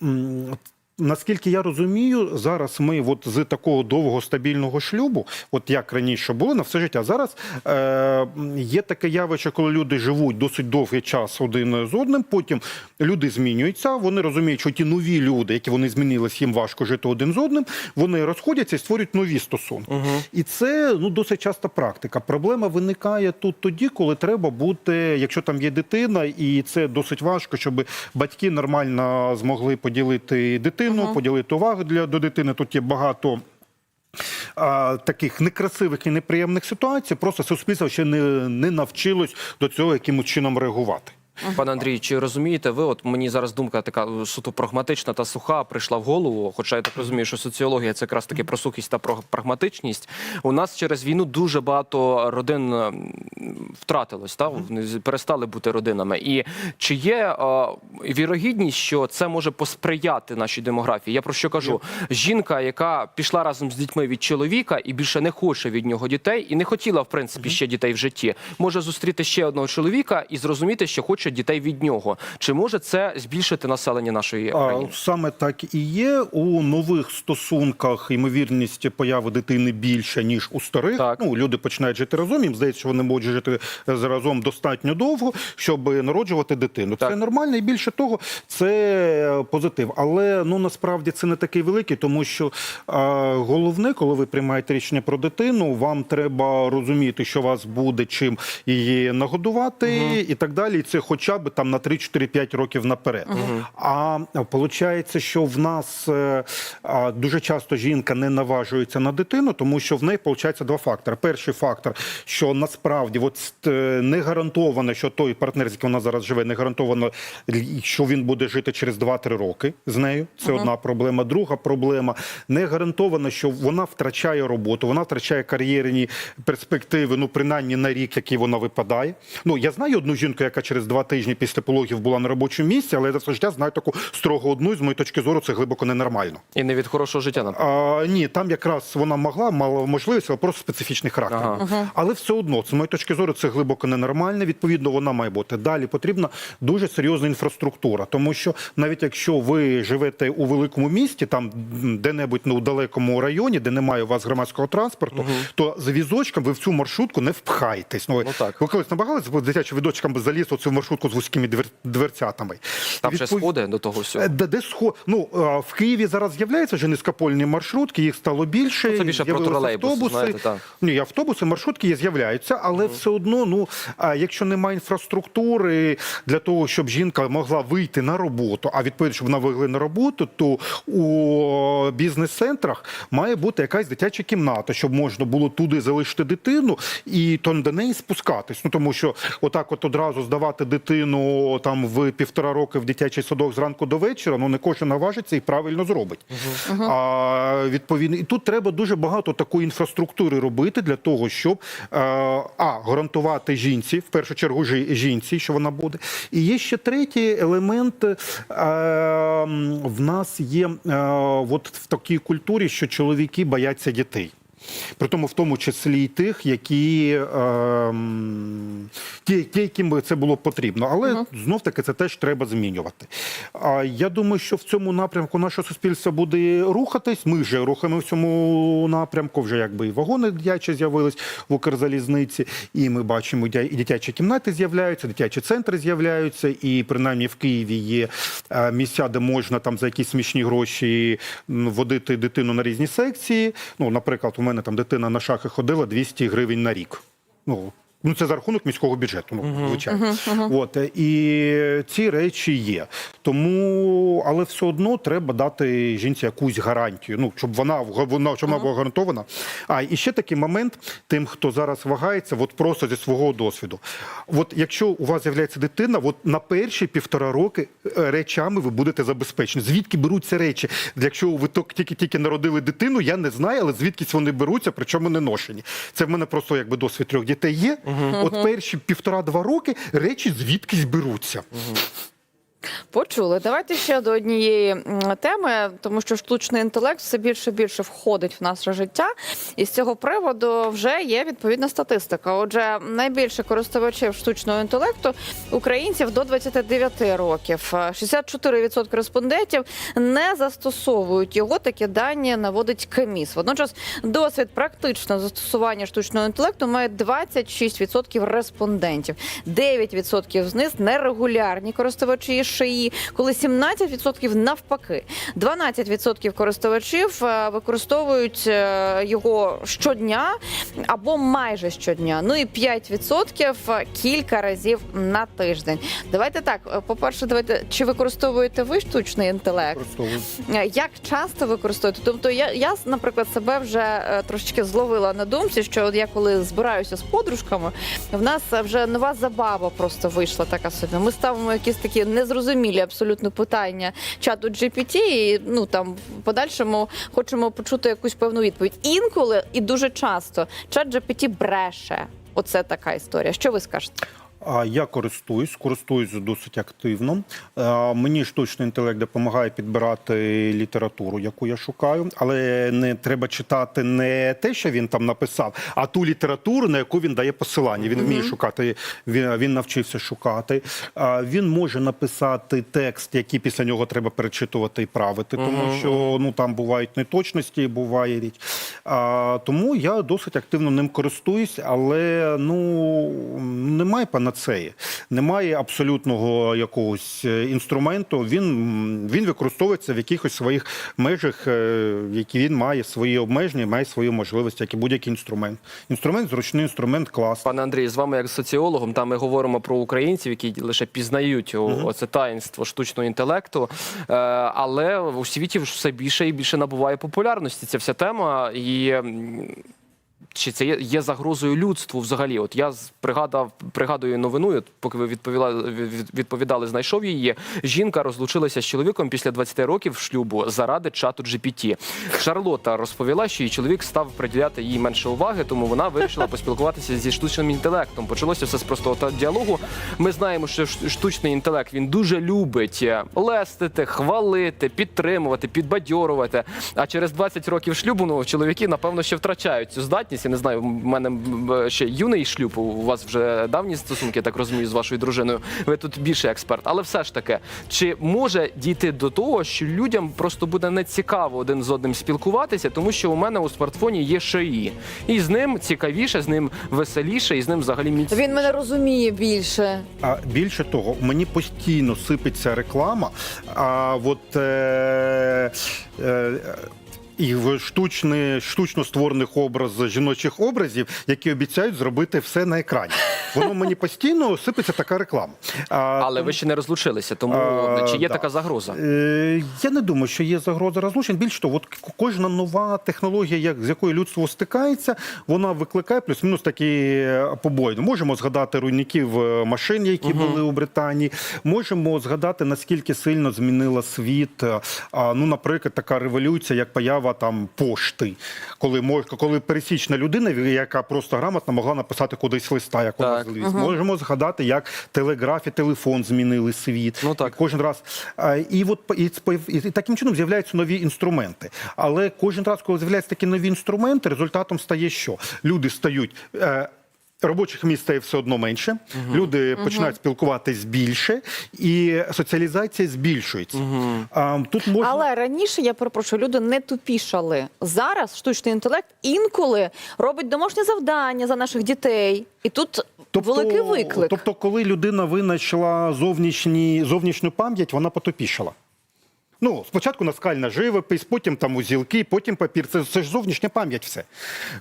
嗯 Наскільки я розумію, зараз ми от з такого довгого стабільного шлюбу, от як раніше було на все життя, зараз е, є таке явище, коли люди живуть досить довгий час один з одним. Потім люди змінюються. Вони розуміють, що ті нові люди, які вони змінились, їм важко жити один з одним. Вони розходяться і створюють нові стосунки. І це ну досить часта практика. Проблема виникає тут тоді, коли треба бути, якщо там є дитина, і це досить важко, щоб батьки нормально змогли поділити дитину, поділити увагу для до дитини. Тут є багато. А, таких некрасивих і неприємних ситуацій просто суспільство ще не, не навчилось до цього якимось чином реагувати. Пане Андрій, чи розумієте ви? От мені зараз думка така е, суто прагматична та суха прийшла в голову. Хоча я так розумію, що соціологія це якраз таки про сухість та про прагматичність. У нас через війну дуже багато родин втратилось, та вони перестали бути родинами. І чи є е, вірогідність, що це може посприяти нашій демографії? Я про що кажу? Жінка, яка пішла разом з дітьми від чоловіка і більше не хоче від нього дітей, і не хотіла в принципі ще дітей в житті, може зустріти ще одного чоловіка і зрозуміти, що хоче дітей від нього. Чи може це збільшити населення нашої країни? саме так і є. У нових стосунках ймовірність появи дитини більше, ніж у старих. Так. Ну, люди починають жити разом, їм здається, що вони можуть жити разом достатньо довго, щоб народжувати дитину. Так. Це нормально, і більше того, це позитив. Але ну насправді це не такий великий, тому що а, головне, коли ви приймаєте рішення про дитину, вам треба розуміти, що вас буде чим її нагодувати і так далі. І це хоча б там на 3-4-5 років наперед. А виходить, що в нас е, а, дуже часто жінка не наважується на дитину, тому що в неї виходить два фактори. Перший фактор, що насправді от, е, не гарантовано, що той партнер, з яким вона зараз живе, не гарантовано, що він буде жити через 2-3 роки з нею. Це одна проблема. Друга проблема не гарантовано, що вона втрачає роботу, вона втрачає кар'єрні перспективи, ну принаймні на рік, який вона випадає. Ну я знаю одну жінку, яка через два тижні після пологів була на робочому місці, але я за все життя знаю таку строго одну, і з моєї точки зору, це глибоко ненормально. І не від хорошого життя напевно. А, ні, там якраз вона могла, мала можливість, але просто специфічний характер. Ага. Але все одно, з моєї точки зору, це глибоко ненормально. Відповідно, вона має бути. Далі потрібна дуже серйозна інфраструктура, тому що навіть якщо ви живете у великому місті, там де-небудь ну, у далекому районі, де немає у вас громадського транспорту, то з візочком ви в цю маршрутку не впхаєтесь. Ну, Ну, так. Ви колись намагалися з дитячим відочком заліз у цю маршрутку з вузькими дверцятами. Там ще Відпов- сходи до того всього. Е, Де, де схо... Ну, в Києві зараз з'являються вже низькопольні маршрутки, їх стало більше. Ну, це більше про з'явилися тролейбуси, автобуси. знаєте, так. Ні, автобуси, маршрутки є, з'являються, але все одно, ну, якщо немає інфраструктури для того, щоб жінка могла вийти на роботу, а відповідно, щоб вона вийшла на роботу, то у бізнес-центрах має бути якась дитяча кімната, щоб можна було туди залишити дитину і то до неї спускатись. Ну тому що отак, от одразу здавати дитину там в півтора роки в дитячий садок зранку до вечора, ну не кожен наважиться і правильно зробить. А відповідно, і тут треба дуже багато такої інфраструктури робити для того, щоб е, а гарантувати жінці, в першу чергу жінці, що вона буде. І є ще третій елемент. Е, в нас є е, от в такій культурі, що чоловіки бояться дітей. При тому, в тому числі і тих, які е, ті, ті, яким би це було потрібно. Але знов таки це теж треба змінювати. А я думаю, що в цьому напрямку наше суспільство буде рухатись. Ми вже рухаємо в цьому напрямку. Вже якби і вагони дитячі з'явились в Укрзалізниці, і ми бачимо, і дитячі кімнати з'являються, дитячі центри з'являються, і принаймні в Києві є е, місця, де можна там за якісь смішні гроші водити дитину на різні секції. Ну, наприклад, у мене там дитина на шахи ходила 200 гривень на рік. Ну, Ну, це за рахунок міського бюджету, ну, звичайно. От, е, і ці речі є. Тому, але все одно треба дати жінці якусь гарантію, ну, щоб вона, вона, щоб вона була гарантована. А, і ще такий момент тим, хто зараз вагається, от просто зі свого досвіду. От якщо у вас з'являється дитина, от на перші півтора роки е, речами ви будете забезпечені. Звідки беруться речі? Якщо ви ток- тільки-тільки народили дитину, я не знаю, але звідкись вони беруться, причому не ношені. Це в мене просто якби досвід трьох дітей є. От перші півтора-два роки речі звідкись беруться. Почули. Давайте ще до однієї теми, тому що штучний інтелект все більше і більше входить в наше життя, і з цього приводу вже є відповідна статистика. Отже, найбільше користувачів штучного інтелекту українців до 29 років. Е, 64% респондентів не застосовують його. Такі дані наводить КМІС. Водночас досвід практичного застосування штучного інтелекту має 26% респондентів. 9% з них нерегулярні користувачі ШИІ, коли 17% навпаки. 12% користувачів е, використовують е, його щодня або майже щодня. Ну і 5% кілька разів на тиждень. Давайте так. е, По-перше, давайте чи використовуєте ви штучний інтелект? Е, Як часто використовуєте? Тобто я, я наприклад, себе вже е, трошечки зловила на думці, що от я коли збираюся з подружками, в нас е, вже нова забава просто вийшла така собі. Ми ставимо якісь такі незрозумілі абсолютно питання чату GPT, і ну там в подальшому хочемо почути якусь певну відповідь. Інколи і дуже часто чат GPT бреше. Оце така історія. Що ви скажете? Я користуюсь, користуюсь досить активно. Е, Мені штучний інтелект допомагає підбирати літературу, яку я шукаю, але не треба читати не те, що він там написав, а ту літературу, на яку він дає посилання. Він вміє шукати, він, він навчився шукати. Він може написати текст, який після нього треба перечитувати і правити, тому що ну там бувають неточності, буває річ. Тому я досить активно ним користуюсь, але ну немає панацеї, немає абсолютного якогось е, інструменту. Він, він використовується в якихось своїх межах, е, які він має свої обмеження, має свої можливості, як і будь-який інструмент. Інструмент зручний, інструмент клас. Пане Андрій, з вами як соціологом, там ми говоримо про українців, які лише пізнають о- оце таїнство штучного інтелекту. Е, але у світі все більше і більше набуває популярності ця вся тема. І чи це є, загрозою людству взагалі? От я пригадав, пригадую новину, поки ви відповіла, від- відповідали, знайшов її. Жінка розлучилася з чоловіком після 20 років шлюбу заради чату GPT. Шарлота розповіла, що її чоловік став приділяти їй менше уваги, тому вона вирішила поспілкуватися зі штучним інтелектом. Почалося все з простого та- діалогу. Ми знаємо, що штучний інтелект він дуже любить е, лестити, хвалити, підтримувати, підбадьорувати. А через 20 років шлюбу ну, чоловіки, напевно, ще втрачають цю здатність. Я не знаю, в мене ще юний шлюб. У вас вже давні стосунки, я так розумію, з вашою дружиною. Ви тут більше експерт. Але все ж таки, чи може дійти до того, що людям просто буде нецікаво один з одним спілкуватися, тому що у мене у смартфоні є ШИІ. І з ним цікавіше, з ним веселіше, і з ним взагалі міцніше. Він мене розуміє більше. А більше того, мені постійно сипеться реклама. А от е, е, і в штучний, штучно створених образ жіночих образів, які обіцяють зробити все на екрані. Воно мені постійно сипеться така реклама. А, Але ви ще не розлучилися, тому А, чи є да. така загроза? Е, Я не думаю, що є загроза розлучень. Більше того, от кожна нова технологія, як, з якою людство стикається, вона викликає плюс-мінус такі е, побої. Можемо згадати руйників е, машин, які були у Британії. Можемо згадати, наскільки сильно змінила світ. е, а, Ну, наприклад, така революція, як поява там пошти, коли мож, коли пересічна людина, яка просто грамотно могла написати кудись листа, як вона Так. зліз. Можемо згадати, як телеграф і телефон змінили світ. Ну, так. І кожен раз. І от і, і, і таким чином з'являються нові інструменти. Але кожен раз, коли з'являються такі нові інструменти, результатом стає що? Люди стають. Робочих місць стає все одно менше, люди починають спілкуватись більше, і соціалізація збільшується. А, тут можна Але раніше я перепрошую, люди не тупішали. Зараз штучний інтелект інколи робить домашнє завдання за наших дітей, і тут великий виклик. Тобто, коли людина винайшла зовнішні, зовнішню пам'ять, вона потопішала. Ну, спочатку наскальна живопись, потім там узілки, потім папір. Це, це ж зовнішня пам'ять все.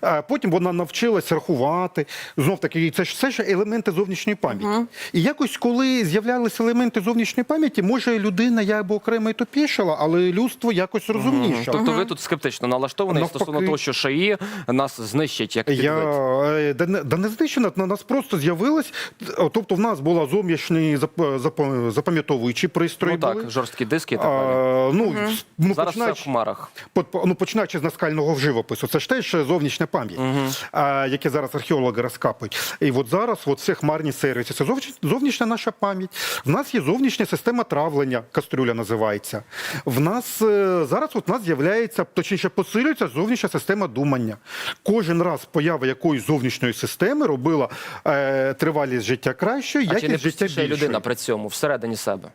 А потім вона навчилась рахувати. Знов таки, це ж все ж елементи зовнішньої пам'яті. І якось, коли з'являлися елементи зовнішньої пам'яті, може людина якби окремо і топішала, але людство якось розумнішало. Тобто ви тут скептично налаштований Навпаки. стосовно того, що ШАІ нас знищить як Я підвид? е, да не, да не знищена, на нас просто з'явилось. Тобто, в нас була зовнішній зап- зап- запам'ятовуючий пристрій. Ну так, були. жорсткі диски і так А, далі. ну, ну Зараз все в хмарах. ну, починаючи з наскального живопису, це ж теж зовнішня пам'ять, а, яке зараз археологи розкапують. І от зараз от все хмарні сервіси, це зовнішня наша пам'ять. В нас є зовнішня система травлення, кастрюля називається. В нас е, зараз от у нас з'являється, точніше, посилюється зовнішня система думання. Кожен раз поява якоїсь зовнішньої системи робила е, тривалість життя кращою, А чи не якість життя більшою. людина при цьому всередині себе,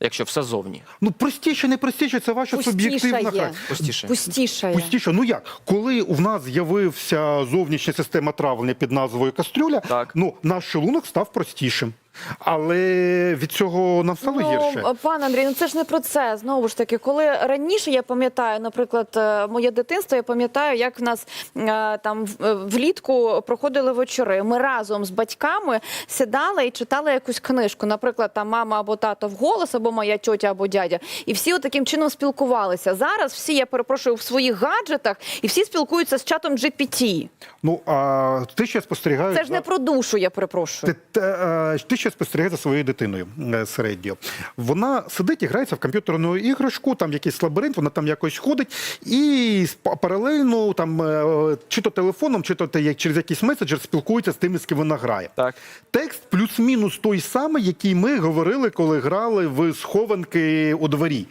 якщо все зовні? Ну простіше, не простіше, це ваша суб'єктивна Пустішає. хай. Пустіше. Пустіше. Пустіше, ну як? Коли у нас з'явився зовнішня система травлення під назвою кастрюля, Так. ну наш шлунок став простішим. Але від цього нам стало гірше. Ну, пан Андрій, ну це ж не про це. Знову ж таки, коли раніше я пам'ятаю, наприклад, е, моє дитинство, я пам'ятаю, як в нас е, там е, влітку проходили вечори. Ми разом з батьками сідали і читали якусь книжку. Наприклад, там мама або тато вголос, або моя тьотя або дядя. І всі таким чином спілкувалися. Зараз всі, я перепрошую, в своїх гаджетах і всі спілкуються з чатом GPT. Ну а ти ще спостерігаєш Це ж не про душу, я перепрошую. Ти, ти, ти ще спостерігаєш за своєю дитиною е, середньо. Вона сидить і грається в комп'ютерну іграшку, там якийсь лабіринт, вона там якось ходить, і паралельно там е, чи то телефоном, чи то через якийсь меседжер спілкується з тими, з ким вона грає. Так. Текст плюс-мінус той самий, який ми говорили, коли грали в схованки у дворі.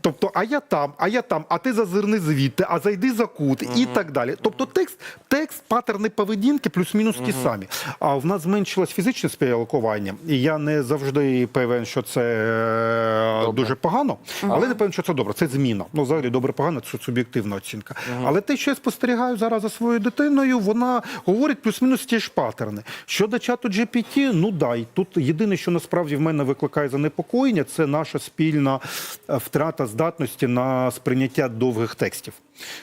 Тобто, а я там, а я там, а ти зазирни звідти, а зайди за кут і так далі. Тобто, текст, текст, паттерни поведінки плюс-мінус ті самі. А в нас зменшилось фізичне спілкування, і я не завжди певен, що це е, Добре. дуже погано, але не певен, що це добре. Це зміна. Ну, взагалі, добре, погано це суб'єктивна оцінка. Але те, що я спостерігаю зараз за своєю дитиною, вона говорить плюс-мінус ті ж паттерни. Щодо чату GPT, ну дай тут єдине, що насправді в мене викликає занепокоєння, це наша спільна е, втрата здатності на сприйняття довгих текстів.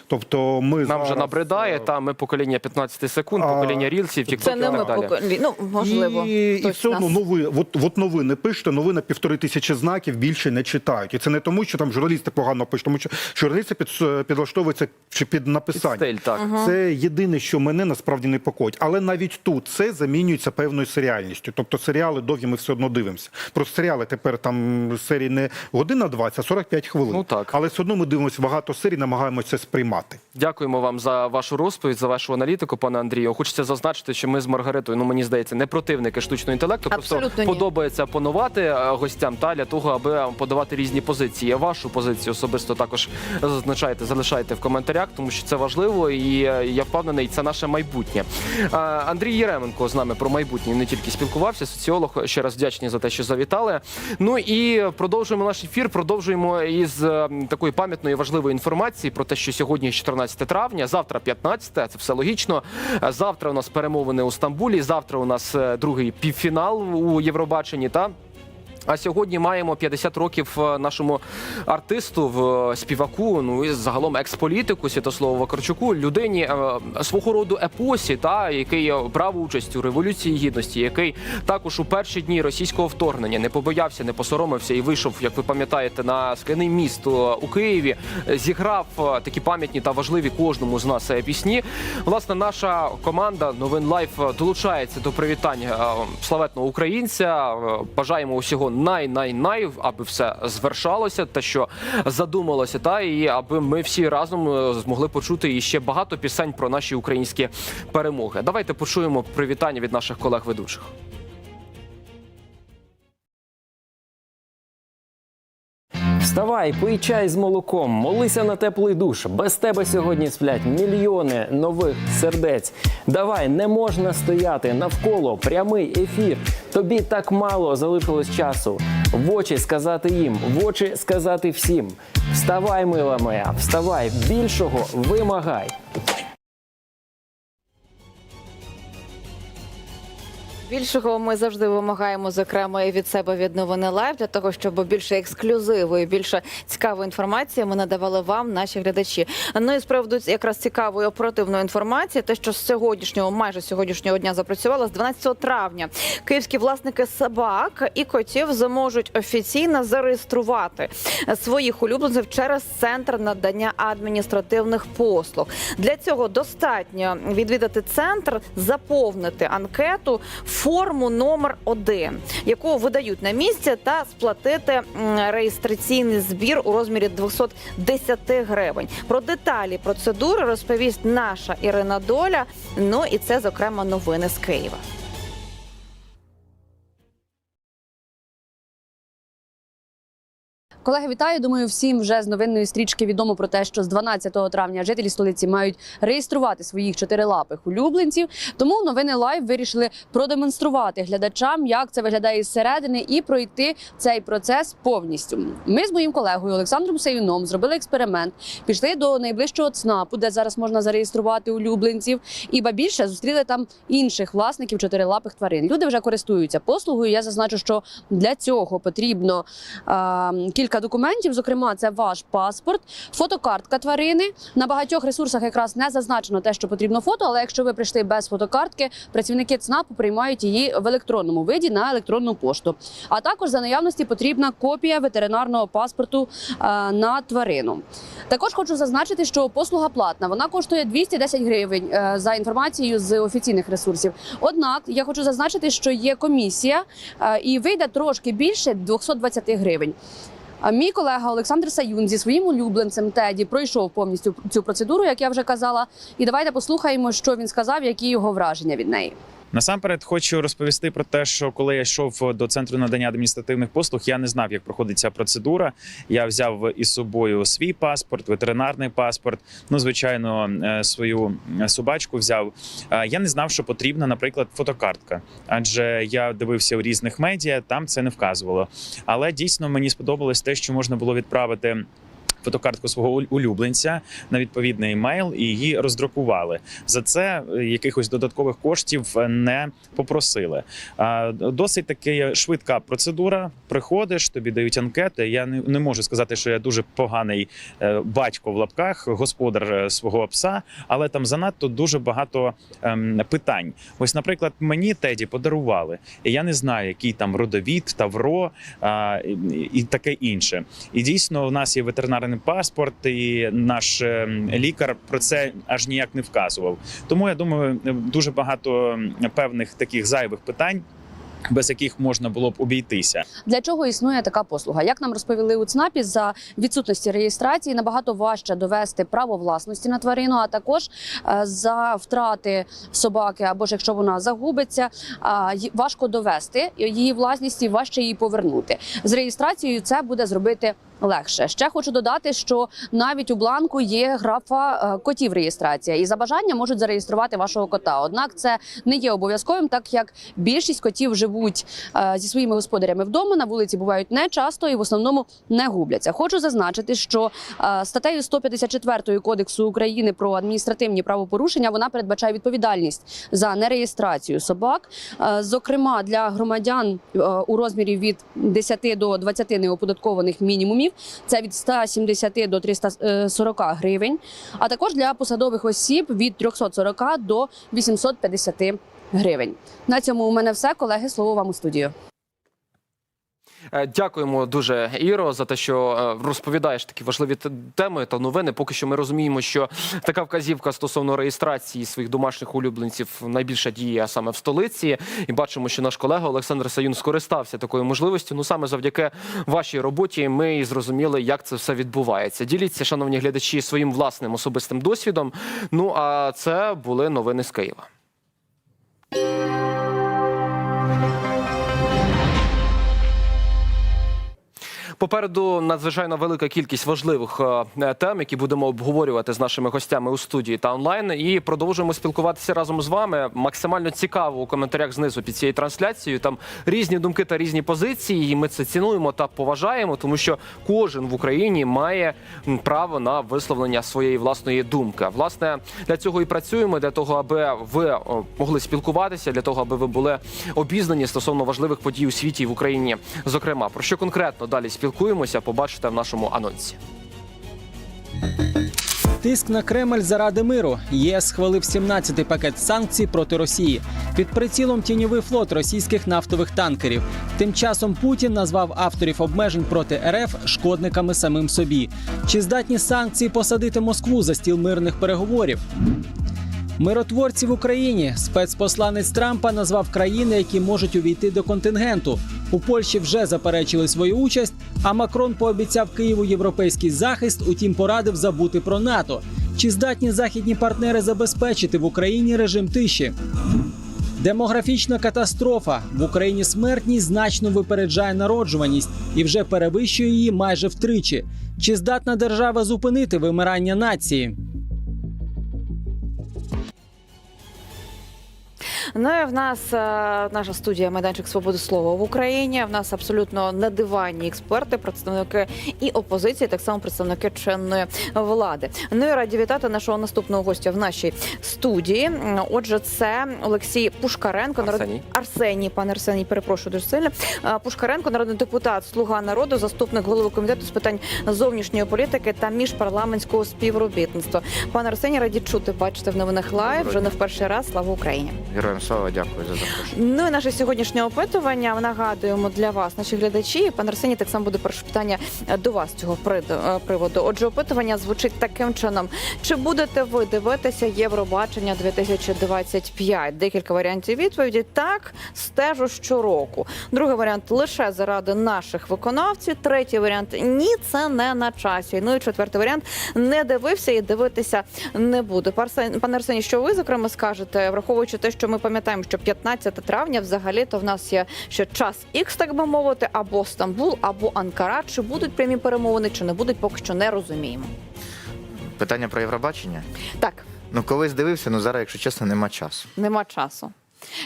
Тобто, ми Нам зараз, вже набридає, та ми покоління 15 секунд, покоління рілсів, Це не ми так поколі... Ну, можливо, І, і все одно нас. нови, от, от новини пишете, новини півтори тисячі знаків більше не читають. І це не тому, що там журналісти погано пишуть, тому що журналісти під, підлаштовуються чи під написання. Під стиль, так. Це єдине, що мене насправді непокоїть. Але навіть тут це замінюється певною серіальністю. Тобто серіали довгі ми все одно дивимося. Просто серіали тепер там серії не година 20, а 45 хвилин. Ну, так. Але все одно ми дивимося багато серій, намагаємося сприймати. Дякуємо вам за вашу розповідь, за вашу аналітику, пане Андрію. Хочеться зазначити, що ми з Маргаритою, ну мені здається, не противники штучного інтелекту. Просто ні. подобається панувати е, гостям та для того, аби подавати різні позиції. Вашу позицію особисто також зазначайте, залишайте в коментарях, тому що це важливо, і е, я впевнений, це наше майбутнє. Е, Андрій Єременко з нами про майбутнє не тільки спілкувався, соціолог. Ще раз вдячні за те, що завітали. Ну і продовжуємо наш ефір. Продовжуємо із е, такої пам'ятної важливої інформації про те, що сьогодні 14 травня, завтра 15, це все логічно. Е, Завтра у нас перемовини у Стамбулі. Завтра у нас е, другий півфінал у Євробаченні. Та а сьогодні маємо 50 років е, нашому артисту, в е, співаку, ну і загалом експолітику Святославу Вакарчуку, людині е, свого роду епосі, та який брав участь у революції гідності, який також у перші дні російського вторгнення не побоявся, не посоромився і вийшов, як ви пам'ятаєте, на скляний міст у Києві, зіграв такі пам'ятні та важливі кожному з нас пісні. Власне, наша команда Новин Лайф долучається до привітань славетного українця. Бажаємо усього най-най-най, аби все звершалося, та що задумалося, та і аби ми всі разом е, змогли почути ще багато пісень про наші українські перемоги. Давайте почуємо привітання від наших колег-ведучих. Вставай, пий чай з молоком, молися на теплий душ. Без тебе сьогодні сплять мільйони нових сердець. Давай, не можна стояти навколо прямий ефір. Тобі так мало залишилось часу. В очі сказати їм, в очі сказати всім. Вставай, мила моя, вставай, більшого вимагай. Більшого ми завжди вимагаємо, зокрема, і від себе від новини лайв, для того, щоб більше ексклюзиву і більше цікавої інформації ми надавали вам, наші глядачі. Ну і з приводу якраз цікавої оперативної інформації, те, що з сьогоднішнього, майже сьогоднішнього дня запрацювало, з 12 травня київські власники собак і котів зможуть офіційно зареєструвати своїх улюбленців через центр надання адміністративних послуг. Для цього достатньо відвідати центр, заповнити анкету. Форму номер один, яку видають на місці, та сплатити реєстраційний збір у розмірі 210 гривень. Про деталі процедури розповість наша Ірина Доля. Ну і це зокрема новини з Києва. Колеги, вітаю. Думаю, всім вже з новинної стрічки відомо про те, що з 12 травня жителі столиці мають реєструвати своїх чотирилапих улюбленців. Тому новини лайв вирішили продемонструвати глядачам, як це виглядає зсередини, і пройти цей процес повністю. Ми з моїм колегою Олександром Саюном зробили експеримент. Пішли до найближчого ЦНАПу, де зараз можна зареєструвати улюбленців, і ба більше зустріли там інших власників чотирилапих тварин. Люди вже користуються послугою. Я зазначу, що для цього потрібно а, кілька документів. Зокрема, це ваш паспорт, фотокартка тварини. На багатьох ресурсах якраз не зазначено те, що потрібно фото. Але якщо ви прийшли без фотокартки, працівники ЦНАПу приймають її в електронному виді на електронну пошту. А також за наявності потрібна копія ветеринарного паспорту а, на тварину. Також хочу зазначити, що послуга платна. Вона коштує 210 гривень е, за інформацією з офіційних ресурсів. Однак я хочу зазначити, що є комісія е, і вийде трошки більше 220 гривень. А мій колега Олександр Саюн зі своїм улюбленцем Теді пройшов повністю цю процедуру, як я вже казала. І давайте послухаємо, що він сказав, які його враження від неї. Насамперед хочу розповісти про те, що коли я йшов до центру надання адміністративних послуг, я не знав, як проходить ця процедура. Я взяв із собою свій паспорт, ветеринарний паспорт. Ну, звичайно, е, свою собачку взяв. Е, Я не знав, що потрібна, наприклад, фотокартка, адже я дивився у різних медіа, там це не вказувало. Але дійсно мені сподобалось те, що можна було відправити. Фотокартку свого улюбленця на відповідний емейл і її роздрукували. За це е, якихось додаткових коштів е, не попросили. Досить таки швидка процедура. Приходиш, тобі дають анкети. Я не, можу сказати, що я дуже поганий е, батько в лапках, господар свого пса, але там занадто дуже багато ем, питань. Ось, наприклад, мені Теді подарували, і я не знаю, який там родовід, тавро і, таке інше. І дійсно, у нас є ветеринарний паспорт, і наш е, лікар про це аж ніяк не вказував. Тому я думаю, дуже багато певних таких зайвих питань. Без яких можна було б обійтися, Для чого існує така послуга? Як нам розповіли у ЦНАПі, за відсутності реєстрації набагато важче довести право власності на тварину, а також е, за втрати собаки, або ж якщо вона загубиться, важко довести її власність і важче її повернути. З реєстрацією це буде зробити. Легше ще хочу додати, що навіть у бланку є графа е, котів реєстрація, і за бажання можуть зареєструвати вашого кота. Однак це не є обов'язковим, так як більшість котів живуть е, зі своїми господарями вдома. На вулиці бувають не часто і в основному не губляться. Хочу зазначити, що е, статтею 154 кодексу України про адміністративні правопорушення вона передбачає відповідальність за нереєстрацію собак, зокрема для громадян у розмірі від 10 до 20 неоподаткованих мінімумів. Це від 170 до 340 гривень, а також для посадових осіб від 340 до 850 гривень. На цьому у мене все. Колеги, слово вам у студію. Е, Дякуємо дуже, Іро, за те, що е, розповідаєш такі важливі теми та новини. Поки що ми розуміємо, що така вказівка стосовно реєстрації своїх домашніх улюбленців найбільша діє саме в столиці. І бачимо, що наш колега Олександр Саюн скористався такою можливістю. Ну саме завдяки вашій роботі ми і зрозуміли, як це все відбувається. Діліться, шановні глядачі, своїм власним особистим досвідом. Ну а це були новини з Києва. Попереду надзвичайно велика кількість важливих е, тем, які будемо обговорювати з нашими гостями у студії та онлайн. І продовжуємо спілкуватися разом з вами. Максимально цікаво у коментарях знизу під цією трансляцією. Там різні думки та різні позиції. І ми це цінуємо та поважаємо, тому що кожен в Україні має право на висловлення своєї власної думки. Власне, для цього і працюємо, для того, аби ви могли спілкуватися, для того, аби ви були обізнані стосовно важливих подій у світі і в Україні. Зокрема, про що конкретно далі спілкуємося, побачите в нашому анонсі. Тиск на Кремль заради миру. ЄС схвалив 17-й пакет санкцій проти Росії. Під прицілом тіньовий флот російських нафтових танкерів. Тим часом Путін назвав авторів обмежень проти РФ шкодниками самим собі. Чи здатні санкції посадити Москву за стіл мирних переговорів? Миротворці в Україні спецпосланець Трампа назвав країни, які можуть увійти до контингенту. У Польщі вже заперечили свою участь. А Макрон пообіцяв Києву європейський захист, утім порадив забути про НАТО. Чи здатні західні партнери забезпечити в Україні режим тиші? Демографічна катастрофа в Україні смертність значно випереджає народжуваність і вже перевищує її майже втричі. Чи здатна держава зупинити вимирання нації? Ну і в нас е, наша студія майданчик свободи слова в Україні. В нас абсолютно недиванні експерти, представники і опозиції, так само представники чинної влади. Ну і раді вітати нашого наступного гостя в нашій студії. Отже, це Олексій Пушкаренко, народ- Арсеній. Арсеній, пане Арсеній, перепрошую дуже сильно. Е, Пушкаренко, народний депутат, слуга народу, заступник голови комітету з питань зовнішньої політики та міжпарламентського співробітництва. Пане Арсеній, раді чути, бачите в новинах лайв. Вже не в перший раз. Слава Україні. Героям слава, дякую за запрошення. Ну і наше сьогоднішнє опитування нагадуємо для вас, наші глядачі. Пан Арсеній, так само буде перше питання до вас цього е, приводу. Отже, опитування звучить таким чином: чи будете ви дивитися Євробачення 2025? Декілька варіантів відповіді. Так, стежу щороку. Другий варіант лише заради наших виконавців. Третій варіант ні, це не на часі. Ну і четвертий варіант не дивився і дивитися не буду. Пане Арсеній, що ви зокрема скажете, враховуючи те, що ми пам'ятаємо, що 15 травня взагалі то в нас є ще час ікс, так би мовити, або Стамбул, або Анкара. Чи будуть прямі перемовини, чи не будуть, поки що не розуміємо. Питання про Євробачення. Так, Ну, колись дивився, ну зараз, якщо чесно, нема часу. нема часу.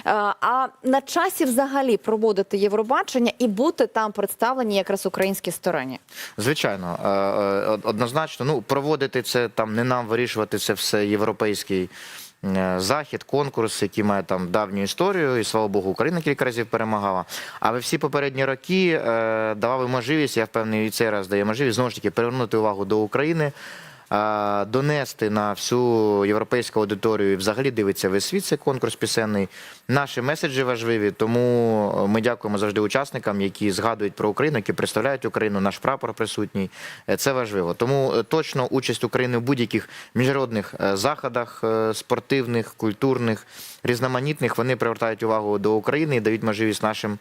Е, А на часі взагалі проводити Євробачення і бути там представлені якраз українській стороні. Звичайно, е, е, од- однозначно, ну проводити це там не нам вирішувати це все європейський. Е, Захід, конкурс, який має там давню історію, і слава Богу, Україна кілька разів перемагала. Але всі попередні роки е, давали можливість, я впевнений, і цей раз дає можливість знову ж таки привернути увагу до України, донести на всю європейську аудиторію і взагалі дивиться весь світ цей конкурс пісенний. Наші меседжі важливі, тому ми дякуємо завжди учасникам, які згадують про Україну, які представляють Україну. Наш прапор присутній. Е, Це важливо. Тому е, точно участь України в будь-яких міжнародних е, заходах е, спортивних, культурних, різноманітних вони привертають увагу до України і дають можливість нашим.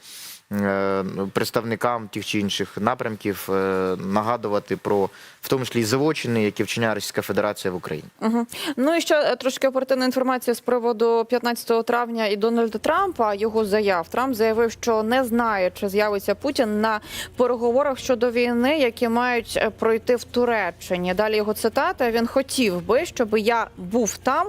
е, Представникам тих чи інших напрямків е, нагадувати про в тому числі і злочини, які вчиняє Російська Федерація в Україні. Угу. Ну і ще е, трошки оперативна інформація з приводу 15 травня і Дональда Трампа. Його заяв Трамп заявив, що не знає, чи з'явиться Путін на переговорах щодо війни, які мають е, пройти в Туреччині. Далі його цитата. Він хотів би, щоб я був там,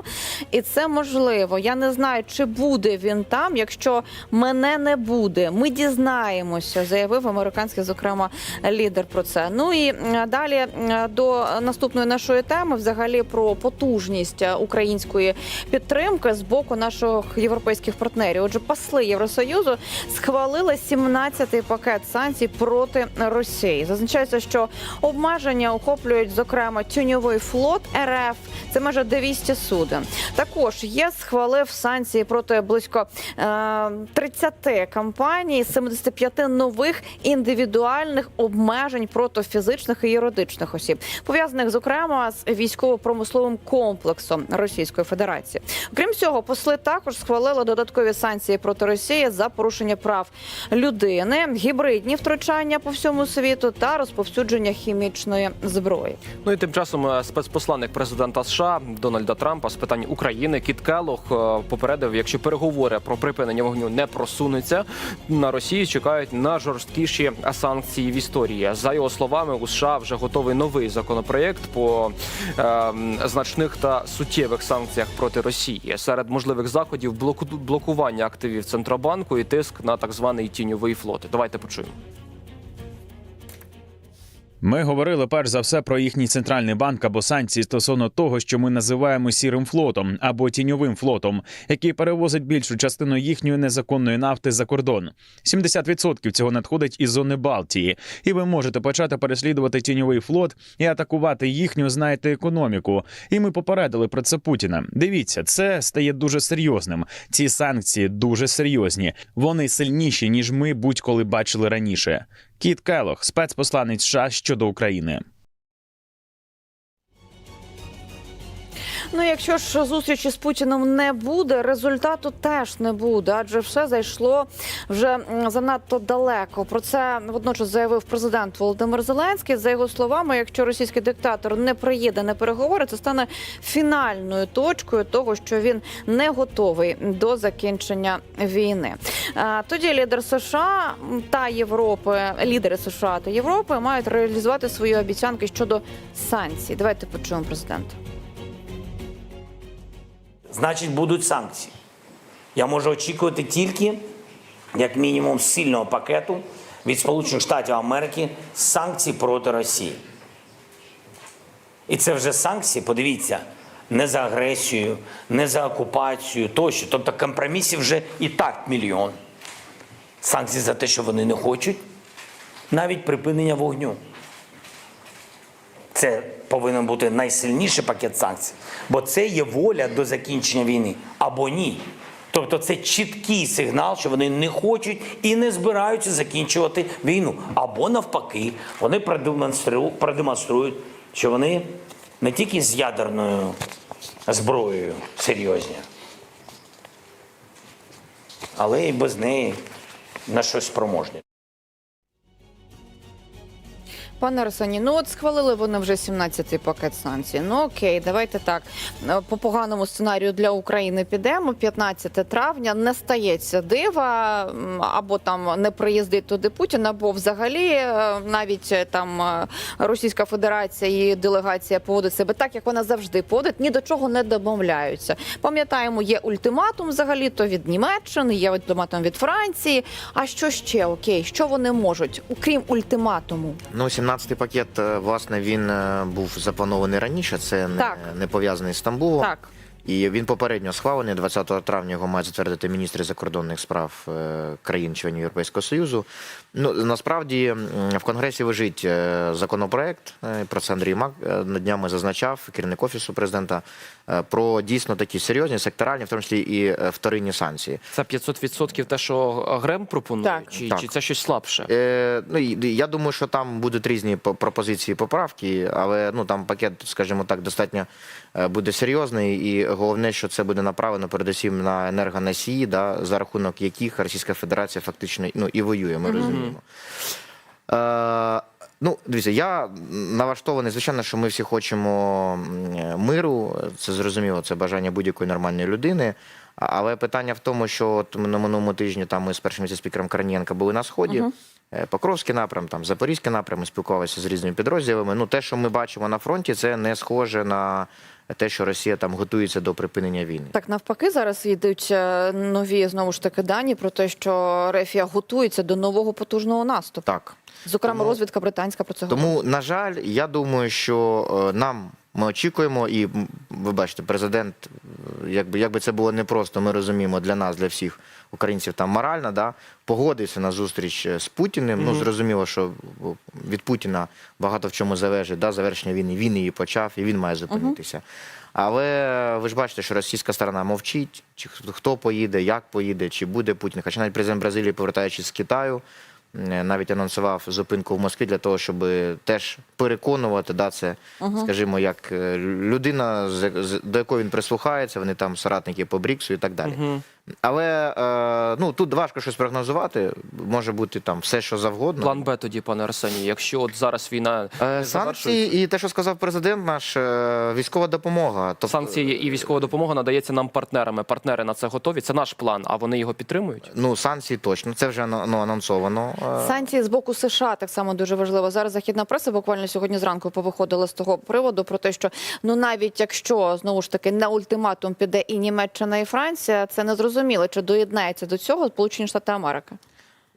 і це можливо. Я не знаю, чи буде він там, якщо мене не буде. Ми дізнаємося, заявив американський, зокрема, лідер про це. Ну і е, далі до наступної нашої теми, взагалі про потужність е, української підтримки з боку наших європейських партнерів. Отже, посли Євросоюзу схвалили 17-й пакет санкцій проти Росії. Зазначається, що обмеження охоплюють зокрема тюньовий флот РФ. Це майже 200 суден. Також ЄС схвалив санкції проти близько е, 30 компаній, 75 нових індивідуальних обмежень проти фізичних і юридичних осіб, пов'язаних зокрема з військово-промисловим комплексом Російської Федерації. Окрім цього, посли також схвалили додаткові санкції проти Росії за порушення прав людини, гібридні втручання по всьому світу та розповсюдження хімічної зброї. Ну і тим часом е, спецпосланник президента США Дональда Трампа з питань України Кіт Келлог е, попередив, якщо переговори про припинення вогню не просунуться, на Росії чекають на жорсткіші санкції в історії. За його словами, у США вже готовий новий законопроєкт по е, значних та суттєвих санкціях проти Росії. Серед можливих заходів блоку блокування активів центробанку і тиск на так званий тіньовий флот. Давайте почуємо. Ми говорили перш за все про їхній центральний банк або санкції стосовно того, що ми називаємо сірим флотом або тіньовим флотом, який перевозить більшу частину їхньої незаконної нафти за кордон. 70% цього надходить із зони Балтії, і ви можете почати переслідувати тіньовий флот і атакувати їхню, знаєте, економіку. І ми попередили про це Путіна. Дивіться, це стає дуже серйозним. Ці санкції дуже серйозні. Вони сильніші ніж ми будь-коли бачили раніше. Кіт Келох, спецпосланець США щодо України. Ну, якщо ж зустрічі з Путіним не буде, результату теж не буде, адже все зайшло вже занадто далеко. Про це водночас заявив президент Володимир Зеленський. За його словами, якщо російський диктатор не приїде на переговори, це стане фінальною точкою того, що він не готовий до закінчення війни. Тоді лідер США та Європи, лідери США та Європи мають реалізувати свої обіцянки щодо санкцій. Давайте почуємо президента. Значить будуть санкції. Я можу очікувати тільки, як мінімум, сильного пакету від Сполучених Штатів Америки санкцій проти Росії. І це вже санкції, подивіться, не за агресію, не за окупацію тощо. Тобто компромісів вже і так мільйон. Санкції за те, що вони не хочуть, навіть припинення вогню. Це повинен бути найсильніший пакет санкцій, бо це є воля до закінчення війни або ні. Тобто це чіткий сигнал, що вони не хочуть і не збираються закінчувати війну. Або навпаки, вони продемонстру- продемонструють, що вони не тільки з ядерною зброєю серйозні, але і без неї на щось спроможні. Пане Арсені, ну от схвалили вони вже 17-й пакет санкцій. Ну окей, давайте так. Е, По поганому сценарію для України підемо. 15 травня не стається дива, або там не приїздить туди Путін, або взагалі е, навіть е, там Російська Федерація і делегація поводить себе так, як вона завжди поводить, ні до чого не домовляються. Пам'ятаємо, є ультиматум взагалі то від Німеччини, є ультиматум від Франції. А що ще окей? Що вони можуть, окрім ультиматуму? Ну, 17-й пакет, е, власне, він е, був запланований раніше. Це не, не пов'язаний з Стамбулом. Так. І він попередньо схвалений. 20 травня його мають затвердити міністри закордонних справ е, країн-членів Європейського Союзу. Ну насправді в Конгресі лежить законопроект. Про це Андрій Мак на днями зазначав, керівник офісу президента, про дійсно такі серйозні секторальні, в тому числі і е, вторинні санкції. Це 500% те, що Грем пропонує, Так. чи, Так. чи це щось слабше? Е, ну, я думаю, що там будуть різні пропозиції, поправки, але ну там пакет, скажімо так, достатньо е, буде серйозний, і головне, що це буде направлено передусім на енергоносії, да, за рахунок яких Російська Федерація фактично ну, і воює, ми розуміємо. Е, ну, дивіться, я налаштований, звичайно, що ми всі хочемо миру. Це зрозуміло, це бажання будь-якої нормальної людини. Але питання в тому, що от на минулому тижні там ми з першим віце-спікером Корнієнка були на сході. Е, Покровський напрям, там Запорізький напрям, ми спілкувалися з різними підрозділами. Ну, те, що ми бачимо на фронті, це не схоже на те, що Росія там готується до припинення війни. Так навпаки, зараз йдуть е, нові знову ж таки дані про те, що Рефія готується до нового потужного наступу. Так. Зокрема, Тому- розвідка британська про це говорить. Тому, на жаль, я думаю, що е, нам ми очікуємо, і ви бачите, президент, е, якби якби це було непросто, ми розуміємо для нас, для всіх українців там морально, да, погодився на зустріч е, з Путіним. Ну зрозуміло, що е, від Путіна багато в чому залежить. Да, завершення війни. Він її почав, і він має зупинитися. Але ви ж бачите, що російська сторона мовчить, чи хто- поїде, як поїде, чи буде Путін. Хоча навіть президент Бразилії, повертаючись з Китаю, навіть анонсував зупинку в Москві для того, щоб теж переконувати, да, це, скажімо, як е, людина, до якої він прислухається, вони там соратники по Бріксу і так далі. Але е, ну, тут важко щось прогнозувати, може бути там все, що завгодно. План Б тоді, пане Арсеній, якщо от зараз війна Е, Санкції і те, що сказав президент наш, е, військова допомога. Тобто, санкції і військова допомога надається нам партнерами. Партнери на це готові. Це наш план, а вони його підтримують. Ну, санкції точно, це вже ну, анонсовано. Е, Санкції з боку США так само дуже важливо. Зараз західна преса буквально сьогодні зранку повиходила з того приводу про те, що ну навіть якщо знову ж таки на ультиматум піде і Німеччина, і Франція, це не зрозуміло, чи доєднається до цього Сполучені Штати Америки.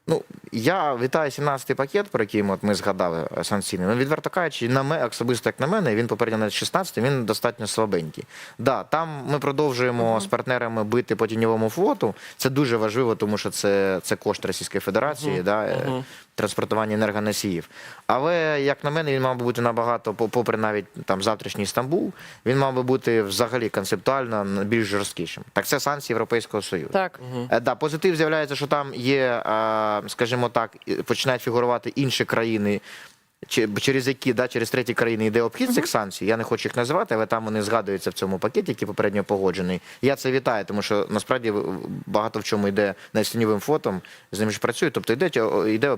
Ну, я вітаю 17-й пакет, про який от ми згадали е, санкційний. Ну, відверто кажучи, на мене, особисто як на мене, він попередньо навіть 16-й, він достатньо слабенький. Да, там ми продовжуємо з партнерами бити по тіньовому флоту. Це дуже важливо, тому що це, це кошт Російської Федерації, да, е, транспортування енергоносіїв. Але, як на мене, він мав би бути набагато, попри навіть там завтрашній Стамбул, він мав би бути взагалі концептуально більш жорсткішим. Так це санкції Європейського Союзу. Так. Е, Да, позитив з'являється, що там є, е, скажімо так, починають фігурувати інші країни, чи- через які да, через треті країни йде обхід цих санкцій. Я не хочу їх називати, але там вони згадуються в цьому пакеті, який попередньо погоджений. Я це вітаю, тому що насправді багато в чому йде з фотом, з ним ж працюють. Тобто йде, йде обхід.